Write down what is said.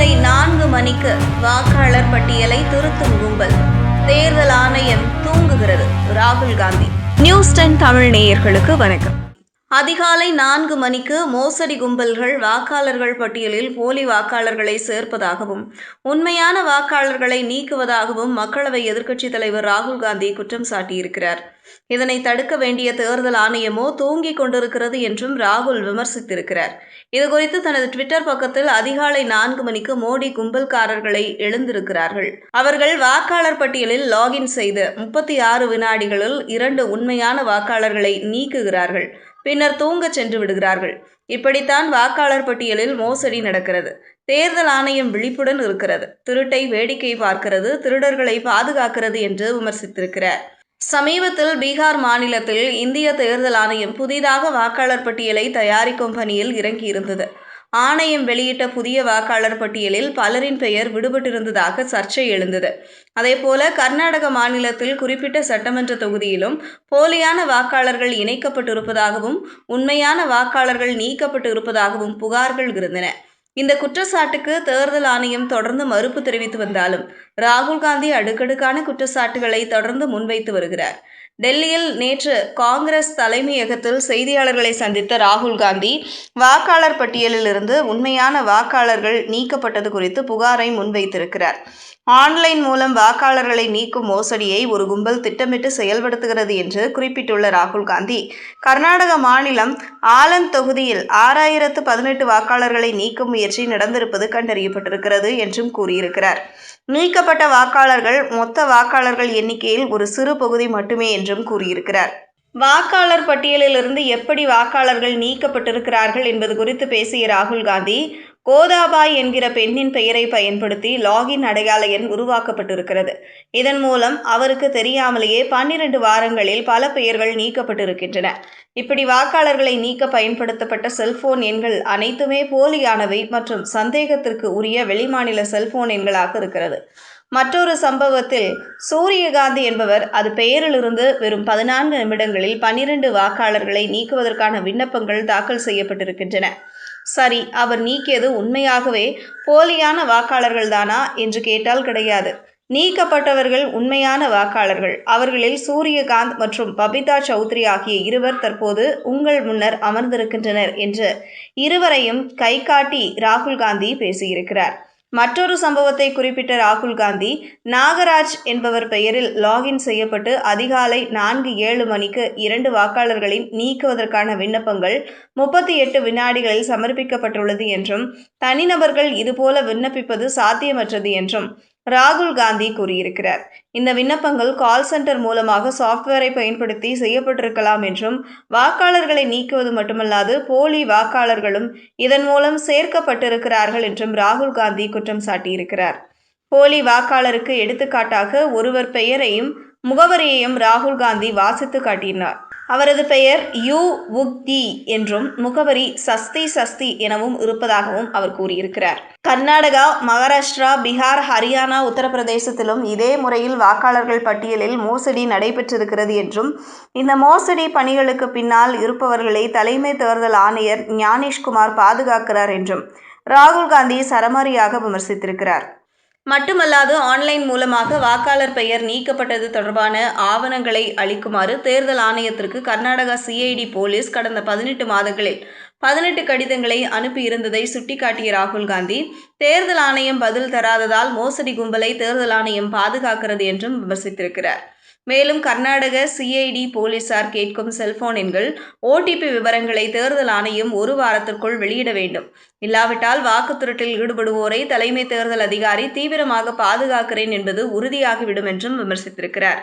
அதிகாலை நான்கு மணிக்கு வாக்காளர் பட்டியலை திருத்தும் கும்பல். தேர்தல் ஆணையம் தூங்குகிறது. ராகுல் காந்தி. நியூஸ் டென் தமிழ் நேயர்களுக்கு வணக்கம். அதிகாலை நான்கு மணிக்கு மோசடி கும்பல்கள் வாக்காளர்கள் பட்டியலில் போலி வாக்காளர்களை சேர்ப்பதாகவும் உண்மையான வாக்காளர்களை நீக்குவதாகவும் மக்களவை எதிர்க்கட்சித் தலைவர் ராகுல் காந்தி குற்றம் சாட்டியிருக்கிறார். இதனை தடுக்க வேண்டிய தேர்தல் ஆணையமோ தூங்கிக் கொண்டிருக்கிறது என்றும் ராகுல் விமர்சித்திருக்கிறார். இதுகுறித்து தனது ட்விட்டர் பக்கத்தில் அதிகாலை நான்கு மணிக்கு மோடி கும்பல்காரர்களை எழுந்திருக்கிறார்கள். அவர்கள் வாக்காளர் பட்டியலில் லாகின் செய்து முப்பத்தி ஆறு வினாடிகளில் இரண்டு உண்மையான வாக்காளர்களை நீக்குகிறார்கள். பின்னர் தூங்கச் சென்று விடுகிறார்கள். இப்படித்தான் வாக்காளர் பட்டியலில் மோசடி நடக்கிறது. தேர்தல் ஆணையம் விழிப்புடன் இருக்கிறது. திருட்டை வேடிக்கை பார்க்கிறது. திருடர்களை பாதுகாக்கிறது என்று விமர்சித்திருக்கிறார். சமீபத்தில் பீகார் மாநிலத்தில் இந்திய தேர்தல் ஆணையம் புதிதாக வாக்காளர் பட்டியலை தயாரிக்கும் பணியில் இறங்கியிருந்தது. ஆணையம் வெளியிட்ட புதிய வாக்காளர் பட்டியலில் பலரின் பெயர் விடுபட்டிருந்ததாக சர்ச்சை எழுந்தது. அதேபோல கர்நாடக மாநிலத்தில் குறிப்பிட்ட சட்டமன்ற தொகுதியிலும் போலியான வாக்காளர்கள் இணைக்கப்பட்டிருப்பதாகவும் உண்மையான வாக்காளர்கள் நீக்கப்பட்டு இருப்பதாகவும் புகார்கள் இருந்தன. இந்த குற்றச்சாட்டுக்கு தேர்தல் ஆணையம் தொடர்ந்து மறுப்பு தெரிவித்து வந்தாலும் ராகுல் காந்தி அடுக்கடுக்கான குற்றச்சாட்டுகளை தொடர்ந்து முன்வைத்து வருகிறார். டெல்லியில் நேற்று காங்கிரஸ் தலைமையகத்தில் செய்தியாளர்களை சந்தித்த ராகுல் காந்தி வாக்காளர் பட்டியலில் இருந்து உண்மையான வாக்காளர்கள் நீக்கப்பட்டது குறித்து புகாரை முன்வைத்திருக்கிறார். ஆன்லைன் மூலம் வாக்காளர்களை நீக்கும் மோசடியை ஒரு கும்பல் திட்டமிட்டு செயல்படுத்துகிறது என்று குறிப்பிட்டுள்ள ராகுல் காந்தி கர்நாடக மாநிலம் ஆலந்த் தொகுதியில் ஆறாயிரத்து பதினெட்டு வாக்காளர்களை நீக்கும் முயற்சி நடந்திருப்பது கண்டறியப்பட்டிருக்கிறது என்றும் கூறியிருக்கிறார். நீக்கப்பட்ட வாக்காளர்கள் மொத்த வாக்காளர்கள் எண்ணிக்கையில் ஒரு சிறு பகுதி மட்டுமே என்றும் கூறியிருக்கிறார். வாக்காளர் பட்டியலிலிருந்து எப்படி வாக்காளர்கள் நீக்கப்பட்டிருக்கிறார்கள் என்பது குறித்து பேசிய ராகுல் காந்தி கோதாபாய் என்கிற பெண்ணின் பெயரை பயன்படுத்தி லாகின் அடையாள எண் உருவாக்கப்பட்டிருக்கிறது. இதன் மூலம் அவருக்கு தெரியாமலேயே பன்னிரண்டு வாரங்களில் பல பெயர்கள் நீக்கப்பட்டிருக்கின்றன. இப்படி வாக்காளர்களை நீக்க பயன்படுத்தப்பட்ட செல்போன் எண்கள் அனைத்துமே போலியானவை மற்றும் சந்தேகத்திற்கு உரிய வெளிமாநில செல்போன் எண்களாக இருக்கிறது. மற்றொரு சம்பவத்தில் சூரியகாந்தி என்பவர் அது பெயரிலிருந்து வெறும் பதினான்கு நிமிடங்களில் பன்னிரண்டு வாக்காளர்களை நீக்குவதற்கான விண்ணப்பங்கள் தாக்கல் செய்யப்பட்டிருக்கின்றன. சரி அவர் நீக்கியது உண்மையாகவே போலியான வாக்காளர்கள் தானா என்று கேட்டால் கிடையாது. நீக்கப்பட்டவர்கள் உண்மையான வாக்காளர்கள். அவர்களில் சூரியகாந்த் மற்றும் பபிதா சௌத்ரி ஆகிய இருவர் தற்போது உங்கள் முன்னர் அமர்ந்திருக்கின்றனர் என்று இருவரையும் கை காட்டி ராகுல் காந்தி பேசியிருக்கிறார். மற்றொரு சம்பவத்தை குறிப்பிட்ட ராகுல் காந்தி நாகராஜ் என்பவர் பெயரில் லாகின் செய்யப்பட்டு அதிகாலை நான்கு ஏழு மணிக்கு இரண்டு வாக்காளர்களின் நீக்குவதற்கான விண்ணப்பங்கள் முப்பத்தி எட்டு வினாடிகளில் சமர்ப்பிக்கப்பட்டுள்ளது என்றும் தனிநபர்கள் இதுபோல விண்ணப்பிப்பது சாத்தியமற்றது என்றும் ராகுல் காந்தி கூறியிருக்கிறார். இந்த விண்ணப்பங்கள் கால் சென்டர் மூலமாக சாஃப்ட்வேரை பயன்படுத்தி செய்யப்பட்டிருக்கலாம் என்றும் வாக்காளர்களை நீக்குவது மட்டுமல்லாது போலி வாக்காளர்களும் இதன் மூலம் சேர்க்கப்பட்டிருக்கிறார்கள் என்றும் ராகுல் காந்தி குற்றம் சாட்டியிருக்கிறார். போலி வாக்காளருக்கு எடுத்துக்காட்டாக ஒருவர் பெயரையும் முகவரியையும் ராகுல் காந்தி வாசித்து காட்டினார். அவரது பெயர் யூ உக்தி என்றும் முகவரி சஸ்தி சஸ்தி எனவும் இருப்பதாகவும் அவர் கூறியிருக்கிறார். கர்நாடகா மகாராஷ்டிரா பீகார் ஹரியானா உத்தரப்பிரதேசத்திலும் இதே முறையில் வாக்காளர்கள் பட்டியலில் மோசடி நடைபெற்றிருக்கிறது என்றும் இந்த மோசடி பணிகளுக்கு பின்னால் இருப்பவர்களை தலைமை தேர்தல் ஆணையர் ஞானேஷ்குமார் பாதுகாக்கிறார் என்றும் ராகுல் காந்தி சரமாரியாக விமர்சித்திருக்கிறார். மட்டுமல்லாது ஆன்லைன் மூலமாக வாக்காளர் பெயர் நீக்கப்பட்டது தொடர்பான ஆவணங்களை அளிக்குமாறு தேர்தல் ஆணையத்திற்கு கர்நாடகா சிஐடி போலீஸ் கடந்த பதினெட்டு மாதங்களில் பதினெட்டு கடிதங்களை அனுப்பியிருந்ததை சுட்டிக்காட்டிய ராகுல் காந்தி தேர்தல் ஆணையம் பதில் தராததால் மோசடி கும்பலை தேர்தல் ஆணையம் பாதுகாக்கிறது என்றும் விமர்சித்திருக்கிறார். மேலும் கர்நாடக சிஐடி போலீசார் கேட்கும் செல்போன் எண்கள் ஓடிபி விவரங்களை தேர்தல் ஆணையம் ஒரு வாரத்திற்குள் வெளியிட வேண்டும். இல்லாவிட்டால் வாக்கு திருட்டில் ஈடுபடுவோரை தலைமை தேர்தல் அதிகாரி தீவிரமாக பாதுகாக்கிறேன் என்பது உறுதியாகிவிடும் என்றும் விமர்சித்திருக்கிறார்.